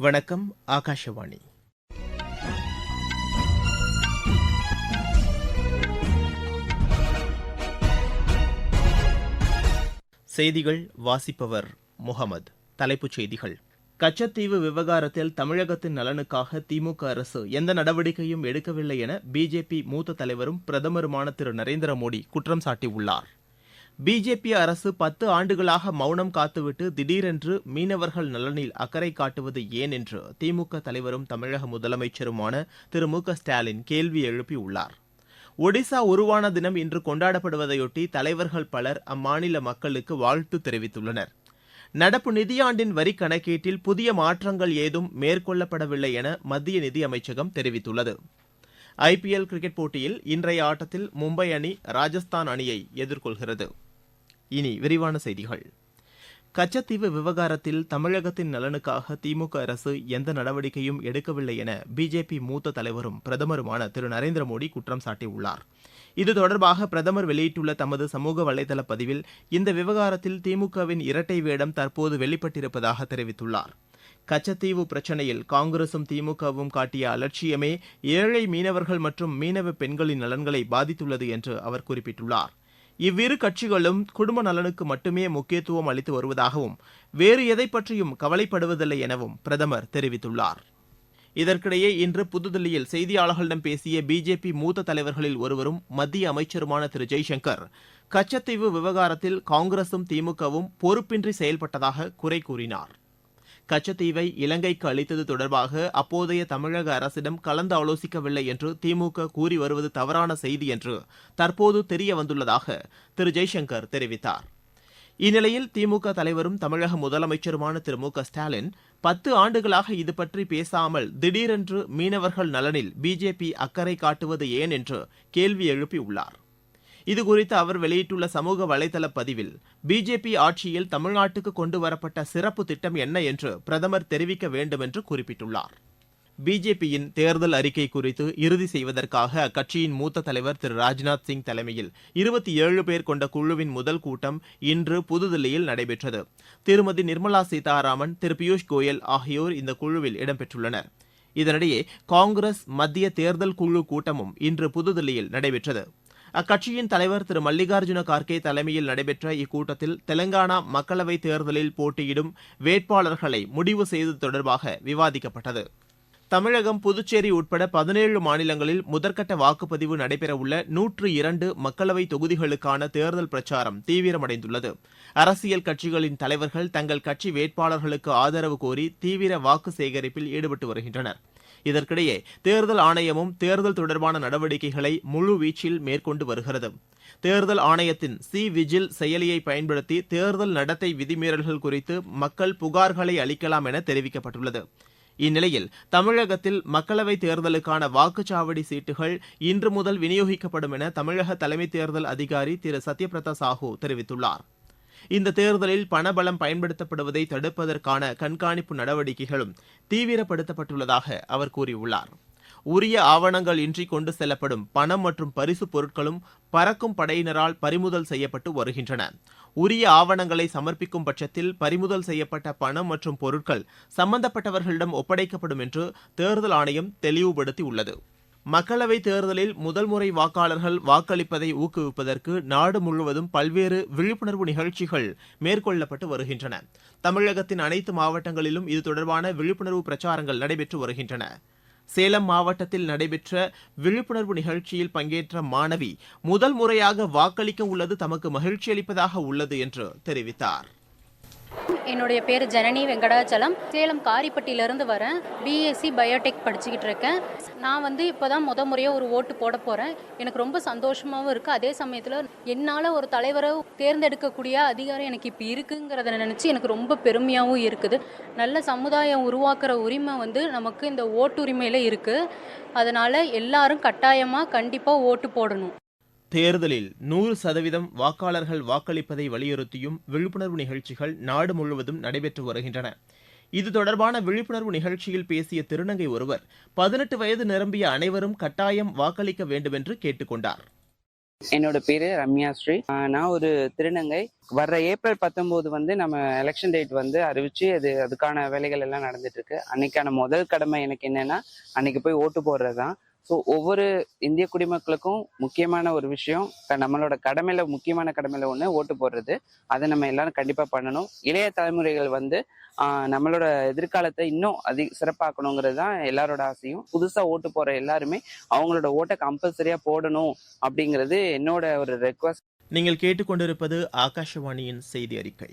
வணக்கம் ஆகாஷவாணி. செய்திகள் வாசிப்பவர் முகமது. தலைப்புச் செய்திகள். கச்சத்தீவு விவகாரத்தில் தமிழகத்தின் நலனுக்காக திமுக அரசு எந்த நடவடிக்கையும் எடுக்கவில்லை என பிஜேபி மூத்த தலைவரும் பிரதமருமான திரு நரேந்திர மோடி குற்றம் சாட்டியுள்ளார். பிஜேபி அரசு பத்து ஆண்டுகளாக மௌனம் காத்துவிட்டு திடீரென்று மீனவர்கள் நலனில் அக்கறை காட்டுவது ஏன் என்று திமுக தலைவரும் தமிழக முதலமைச்சருமான திரு மு க ஸ்டாலின் கேள்வி எழுப்பியுள்ளார். ஒடிசா உருவான தினம் இன்று கொண்டாடப்படுவதையொட்டி தலைவர்கள் பலர் அம்மாநில மக்களுக்கு வாழ்த்து தெரிவித்துள்ளனர். நடப்பு நிதியாண்டின் வரி கணக்கீட்டில் புதிய மாற்றங்கள் ஏதும் மேற்கொள்ளப்படவில்லை என மத்திய நிதியமைச்சகம் தெரிவித்துள்ளது. ஐபிஎல் கிரிக்கெட் போட்டியில் இன்றைய ஆட்டத்தில் மும்பை அணி ராஜஸ்தான் அணியை எதிர்கொள்கிறது. இனி விரிவான செய்திகள். கச்சத்தீவு விவகாரத்தில் தமிழகத்தின் நலனுக்காக திமுக அரசு எந்த நடவடிக்கையும் எடுக்கவில்லை என பிஜேபி மூத்த தலைவரும் பிரதமருமான திரு. நரேந்திர மோடி குற்றம் சாட்டியுள்ளார். இது தொடர்பாக பிரதமர் வெளியிட்டுள்ள தமது சமூக வலைதள பதிவில் இந்த விவகாரத்தில் திமுகவின் இரட்டை வேடம் தற்போது வெளிப்பட்டிருப்பதாக தெரிவித்துள்ளார். கச்சத்தீவு பிரச்சினையில் காங்கிரசும் திமுகவும் காட்டிய அலட்சியமே ஏழை மீனவர்கள் மற்றும் மீனவ பெண்களின் நலன்களை பாதித்துள்ளது என்று அவர் குறிப்பிட்டுள்ளார். இவ்விரு கட்சிகளும் குடும்ப நலனுக்கு மட்டுமே முக்கியத்துவம் அளித்து வருவதாகவும் வேறு எதை பற்றியும் கவலைப்படுவதில்லை எனவும் பிரதமர் தெரிவித்துள்ளார். இதற்கிடையே இன்று புதுதில்லியில் செய்தியாளர்களிடம் பேசிய பிஜேபி மூத்த தலைவர்களில் ஒருவரும் மத்திய அமைச்சருமான திரு. ஜெய்சங்கர் கச்சத்தீவு விவகாரத்தில் காங்கிரசும் திமுகவும் பொறுப்பின்றி செயல்பட்டதாக குறை கூறினார். கச்சத்தீவை இலங்கைக்கு அளித்தது தொடர்பாக அப்போதைய தமிழக அரசிடம் கலந்து ஆலோசிக்கவில்லை என்று திமுக கூறி வருவது தவறான செய்தி என்று தற்போது தெரிய வந்துள்ளதாக திரு ஜெய்சங்கர் தெரிவித்தார். இந்நிலையில் திமுக தலைவரும் தமிழக முதலமைச்சருமான திரு மு க ஸ்டாலின் பத்து ஆண்டுகளாக இது பற்றி பேசாமல் திடீரென்று மீனவர்கள் நலனில் பிஜேபி அக்கறை காட்டுவது ஏன் என்று கேள்வி எழுப்பியுள்ளார். இதுகுறித்து அவர் வெளியிட்டுள்ள சமூக வலைதள பதிவில் பிஜேபி ஆட்சியில் தமிழ்நாட்டுக்கு கொண்டு வரப்பட்ட சிறப்பு திட்டம் என்ன என்று பிரதமர் தெரிவிக்க வேண்டும் என்று குறிப்பிட்டுள்ளார். பிஜேபியின் தேர்தல் அறிக்கை குறித்து இறுதி செய்வதற்காக அக்கட்சியின் மூத்த தலைவர் திரு ராஜ்நாத் சிங் தலைமையில் இருபத்தி ஏழு பேர் கொண்ட குழுவின் முதல் கூட்டம் இன்று புதுதில்லியில் நடைபெற்றது. திருமதி நிர்மலா சீதாராமன் திரு பியூஷ் கோயல் ஆகியோர் இந்த குழுவில் இடம்பெற்றுள்ளனர். இதனிடையே காங்கிரஸ் மத்திய தேர்தல் குழு கூட்டமும் இன்று புதுதில்லியில் நடைபெற்றது. அக்கட்சியின் தலைவர் திரு மல்லிகார்ஜுன கார்கே தலைமையில் நடைபெற்ற இக்கூட்டத்தில் தெலங்கானா மக்களவைத் தேர்தலில் போட்டியிடும் வேட்பாளர்களை முடிவு செய்தது தொடர்பாக விவாதிக்கப்பட்டது. தமிழகம் புதுச்சேரி உட்பட பதினேழு மாநிலங்களில் முதற்கட்ட வாக்குப்பதிவு நடைபெறவுள்ள நூற்று இரண்டு மக்களவை தொகுதிகளுக்கான தேர்தல் பிரச்சாரம் தீவிரமடைந்துள்ளது. அரசியல் கட்சிகளின் தலைவர்கள் தங்கள் கட்சி வேட்பாளர்களுக்கு ஆதரவு கோரி தீவிர வாக்கு சேகரிப்பில் ஈடுபட்டு வருகின்றனர். இதற்கிடையே தேர்தல் ஆணையமும் தேர்தல் தொடர்பான நடவடிக்கைகளை முழு வீச்சில் மேற்கொண்டு வருகிறது. தேர்தல் ஆணையத்தின் சி விஜில் செயலியை பயன்படுத்தி தேர்தல் நடத்தை விதிமீறல்கள் குறித்து மக்கள் புகார்களை அளிக்கலாம் என தெரிவிக்கப்பட்டுள்ளது. இந்நிலையில் தமிழகத்தில் மக்களவைத் தேர்தலுக்கான வாக்குச்சாவடி சீட்டுகள் இன்று முதல் விநியோகிக்கப்படும் என தமிழக தலைமை தேர்தல் அதிகாரி திரு. சத்யபிரதா சாஹூ தெரிவித்துள்ளார். இந்த தேர்தலில் பணபலம் பயன்படுத்தப்படுவதை தடுப்பதற்கான கண்காணிப்பு நடவடிக்கைகளும் தீவிரப்படுத்தப்பட்டுள்ளதாக அவர் கூறியுள்ளார். உரிய ஆவணங்கள் இன்றி கொண்டு செல்லப்படும் பணம் மற்றும் பரிசு பொருட்களும் பறக்கும் படையினரால் பறிமுதல் செய்யப்பட்டு வருகின்றன. உரிய ஆவணங்களை சமர்ப்பிக்கும் பட்சத்தில் பறிமுதல் செய்யப்பட்ட பணம் மற்றும் பொருட்கள் சம்பந்தப்பட்டவர்களிடம் ஒப்படைக்கப்படும் என்று தேர்தல் ஆணையம் தெளிவுபடுத்தியுள்ளது. மக்களவைத் தேர்தலில் முதல் முறை வாக்காளர்கள் வாக்களிப்பதை ஊக்குவிப்பதற்கு நாடு முழுவதும் பல்வேறு விழிப்புணர்வு நிகழ்ச்சிகள் மேற்கொள்ளப்பட்டு வருகின்றன. தமிழகத்தின் அனைத்து மாவட்டங்களிலும் இது தொடர்பான விழிப்புணர்வு பிரச்சாரங்கள் நடைபெற்று வருகின்றன. சேலம் மாவட்டத்தில் நடைபெற்ற விழிப்புணர்வு நிகழ்ச்சியில் பங்கேற்ற மாணவி முதல் முறையாக வாக்களிக்க உள்ளது தமக்கு மகிழ்ச்சி அளிப்பதாக உள்ளது என்று தெரிவித்தார். என்னுடைய பேர் ஜனனி வெங்கடாச்சலம். சேலம் காரிப்பட்டியிலேருந்து வரேன். பிஎஸ்சி பயோடெக் படிச்சுக்கிட்டு இருக்கேன். நான் வந்து இப்போ தான் முத முறையாக ஒரு ஓட்டு போட போகிறேன் எனக்கு ரொம்ப சந்தோஷமாகவும் இருக்குது அதே சமயத்தில் என்னால் ஒரு தலைவரை தேர்ந்தெடுக்கக்கூடிய அதிகாரம் எனக்கு இப்போ இருக்குங்கிறத நினச்சி எனக்கு ரொம்ப பெருமையாகவும் இருக்குது. நல்ல சமுதாயம் உருவாக்குற உரிமை வந்து நமக்கு இந்த ஓட்டுரிமையில் இருக்குது அதனால் எல்லாரும் கட்டாயமாக கண்டிப்பாக ஓட்டு போடணும். தேர்தலில் நூறு சதவீதம் வாக்காளர்கள் வாக்களிப்பதை வலியுறுத்தியும் விழிப்புணர்வு நிகழ்ச்சிகள் நாடு முழுவதும் நடைபெற்று வருகின்றன. இது தொடர்பான விழிப்புணர்வு நிகழ்ச்சியில் பேசிய திருநங்கை ஒருவர் பதினெட்டு வயது நிரம்பிய அனைவரும் கட்டாயம் வாக்களிக்க வேண்டுமென்று என்று கேட்டுக்கொண்டார். என்னோட பேரு ரம்யா ஸ்ரீ. ஆஹ் நான் ஒரு திருநங்கை. வர்ற ஏப்ரல் பத்தொன்பது வந்து நம்ம எலெக்ஷன் டேட் வந்து அறிவிச்சு அது அதுக்கான வேலைகள் எல்லாம் நடந்துட்டு இருக்கு. அன்னைக்கான முதல் கடமை எனக்கு என்னன்னா அன்னைக்கு போய் ஓட்டு போடுறது தான் ஸோ ஒவ்வொரு இந்திய குடிமக்களுக்கும் முக்கியமான ஒரு விஷயம் க- நம்மளோட கடமையில முக்கியமான கடமையில ஒன்று ஓட்டு போடுறது. அதை நம்ம எல்லாரும் கண்டிப்பாக பண்ணணும். இளைய தலைமுறைகள் வந்து நம்மளோட எதிர்காலத்தை இன்னும் அதிக சிறப்பாக்கணுங்கிறது தான் எல்லாரோட ஆசையும். புதுசாக ஓட்டு போற எல்லாருமே அவங்களோட ஓட்டை கம்பல்சரியா போடணும் அப்படிங்கிறது என்னோட ஒரு ரெக்வஸ்ட் நீங்கள் கேட்டுக்கொண்டிருப்பது ஆகாஷவாணியின் செய்தி அறிக்கை.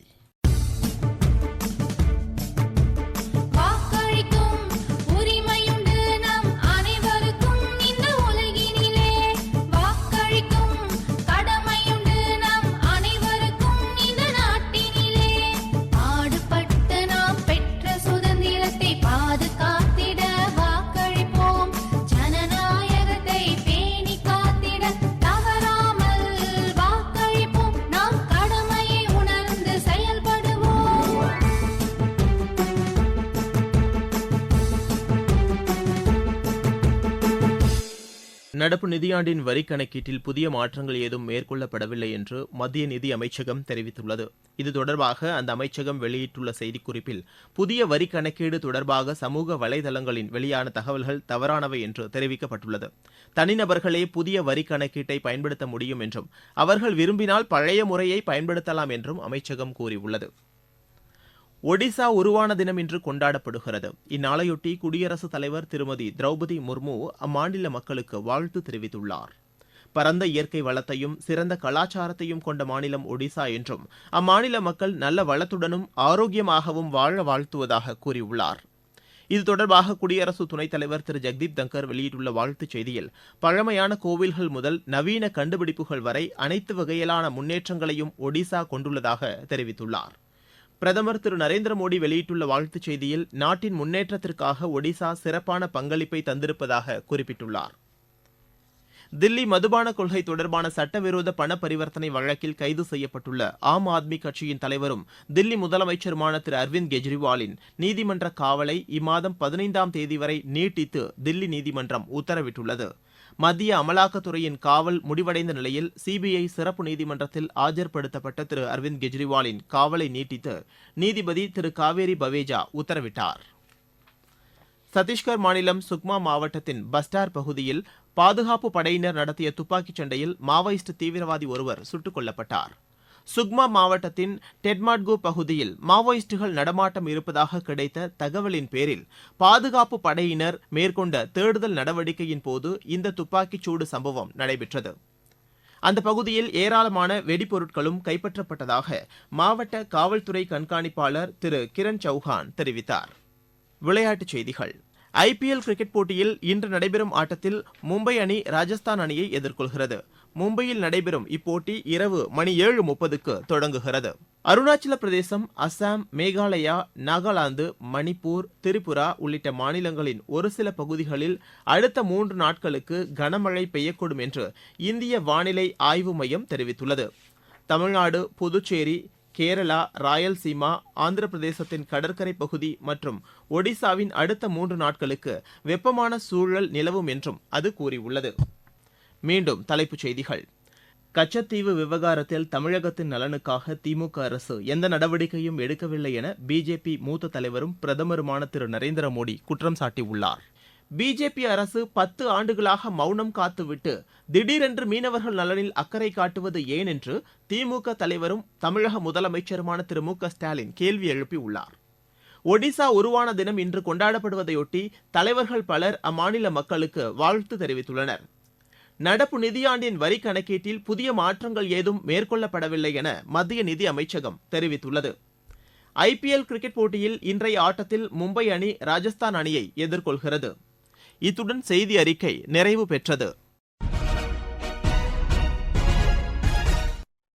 நடப்பு நிதியாண்டின் வரி கணக்கீட்டில் புதிய மாற்றங்கள் ஏதும் மேற்கொள்ளப்படவில்லை என்று மத்திய நிதி அமைச்சகம் தெரிவித்துள்ளது. இது தொடர்பாக அந்த அமைச்சகம் வெளியிட்டுள்ள செய்திக்குறிப்பில் புதிய வரி கணக்கீடு தொடர்பாக சமூக வலைதளங்களின் வெளியான தகவல்கள் தவறானவை என்று தெரிவிக்கப்பட்டுள்ளது. தனிநபர்களே புதிய வரி கணக்கீட்டை பயன்படுத்த முடியும் என்றும் அவர்கள் விரும்பினால் பழைய முறையை பயன்படுத்தலாம் என்றும் அமைச்சகம் கூறியுள்ளது. ஒடிசா உருவான தினம் இன்று கொண்டாடப்படுகிறது. இந்நாளையொட்டி குடியரசுத் தலைவர் திருமதி திரௌபதி முர்மு அம்மாநில மக்களுக்கு வாழ்த்து தெரிவித்துள்ளார். பரந்த இயற்கை வளத்தையும் சிறந்த கலாச்சாரத்தையும் கொண்ட மாநிலம் ஒடிசா என்றும் அம்மாநில மக்கள் நல்ல வளத்துடனும் ஆரோக்கியமாகவும் வாழ வாழ்த்துவதாக கூறியுள்ளார். இது தொடர்பாக குடியரசு துணைத் தலைவர் திரு. ஜெக்தீப் தங்கர் வெளியிட்டுள்ள வாழ்த்துச் செய்தியில் பழமையான கோவில்கள் முதல் நவீன கண்டுபிடிப்புகள் வரை அனைத்து வகையிலான முன்னேற்றங்களையும் ஒடிசா கொண்டுள்ளதாக தெரிவித்துள்ளார். பிரதமர் திரு நரேந்திர மோடி வெளியிட்டுள்ள வாழ்த்துச் செய்தியில் நாட்டின் முன்னேற்றத்திற்காக ஒடிசா சிறப்பான பங்களிப்பை தந்திருப்பதாக குறிப்பிட்டுள்ளார். தில்லி மதுபான கொள்கை தொடர்பான சட்டவிரோத பண பரிவர்த்தனை வழக்கில் கைது செய்யப்பட்டுள்ள ஆம் ஆத்மி கட்சியின் தலைவரும் தில்லி முதலமைச்சருமான திரு அரவிந்த் கெஜ்ரிவாலின் நீதிமன்ற காவலை இம்மாதம் பதினைந்தாம் தேதி வரை நீட்டித்து தில்லி நீதிமன்றம் உத்தரவிட்டுள்ளது. மத்திய அமலாக்கத்துறையின் காவல் முடிவடைந்த நிலையில் சிபிஐ சிறப்பு நீதிமன்றத்தில் ஆஜர்படுத்தப்பட்ட திரு அரவிந்த் கெஜ்ரிவாலின் காவலை நீட்டித்து நீதிபதி திரு காவேரி பவேஜா உத்தரவிட்டார். சத்தீஸ்கர் மாநிலம் சுக்மா மாவட்டத்தின் பஸ்டார் பகுதியில் பாதுகாப்பு படையினர் நடத்திய துப்பாக்கிச் சண்டையில் மாவோயிஸ்ட் தீவிரவாதி ஒருவர் சுட்டுக் கொல்லப்பட்டாா் சுக்மா மாவட்டத்தின் டெட்மாட்கோ பகுதியில் மாவோயிஸ்டுகள் நடமாட்டம் இருப்பதாக கிடைத்த தகவலின் பேரில் பாதுகாப்பு படையினர் மேற்கொண்ட தேடுதல் நடவடிக்கையின் போது இந்த துப்பாக்கிச் சூடு சம்பவம் நடைபெற்றது. அந்த பகுதியில் ஏராளமான வெடிபொருட்களும் கைப்பற்றப்பட்டதாக மாவட்ட காவல்துறை கண்காணிப்பாளர் திரு. கிரண் சௌஹான் தெரிவித்தார். விளையாட்டுச் செய்திகள். ஐபிஎல் கிரிக்கெட் போட்டியில் இன்று நடைபெறும் ஆட்டத்தில் மும்பை அணி ராஜஸ்தான் அணியை எதிர்கொள்கிறது. மும்பையில் நடைபெறும் இப்போட்டி இரவு மணி ஏழு முப்பதுக்கு தொடங்குகிறது. அருணாச்சல பிரதேசம் அசாம் மேகாலயா நாகாலாந்து மணிப்பூர் திரிபுரா உள்ளிட்ட மாநிலங்களின் ஒரு சில பகுதிகளில் அடுத்த மூன்று நாட்களுக்கு கனமழை பெய்யக்கூடும் என்று இந்திய வானிலை ஆய்வு மையம் தெரிவித்துள்ளது. தமிழ்நாடு புதுச்சேரி கேரளா ராயல்சீமா ஆந்திர பிரதேசத்தின் கடற்கரை பகுதி மற்றும் ஒடிசாவின் அடுத்த மூன்று நாட்களுக்கு வெப்பமான சூழல் நிலவும் என்றும் அது கூறியுள்ளது. மீண்டும் தலைப்புச் செய்திகள். கச்சத்தீவு விவகாரத்தில் தமிழகத்தின் நலனுக்காக திமுக அரசு எந்த நடவடிக்கையும் எடுக்கவில்லை என பிஜேபி மூத்த தலைவரும் பிரதமருமான திரு நரேந்திர மோடி குற்றம் சாட்டியுள்ளாா் பிஜேபி அரசு பத்து ஆண்டுகளாக மௌனம் காத்துவிட்டு திடீரென்று மீனவர்கள் நலனில் அக்கறை காட்டுவது ஏன் என்று திமுக தலைவரும் தமிழக முதலமைச்சருமான திரு மு க ஸ்டாலின் கேள்வி எழுப்பியுள்ளார். ஒடிசா உருவான தினம் இன்று கொண்டாடப்படுவதையொட்டி தலைவர்கள் பலர் அம்மாநில மக்களுக்கு வாழ்த்து தெரிவித்துள்ளனர். நடப்பு நிதியாண்டின் வரி கணக்கீட்டில் புதிய மாற்றங்கள் ஏதும் மேற்கொள்ளப்படவில்லை என மத்திய நிதி அமைச்சகம் தெரிவித்துள்ளது. ஐபிஎல் கிரிக்கெட் போட்டியில் இன்றைய ஆட்டத்தில் மும்பை அணி ராஜஸ்தான் அணியை எதிர்கொள்கிறது. இத்துடன் செய்தி அறிக்கை நிறைவு பெற்றது.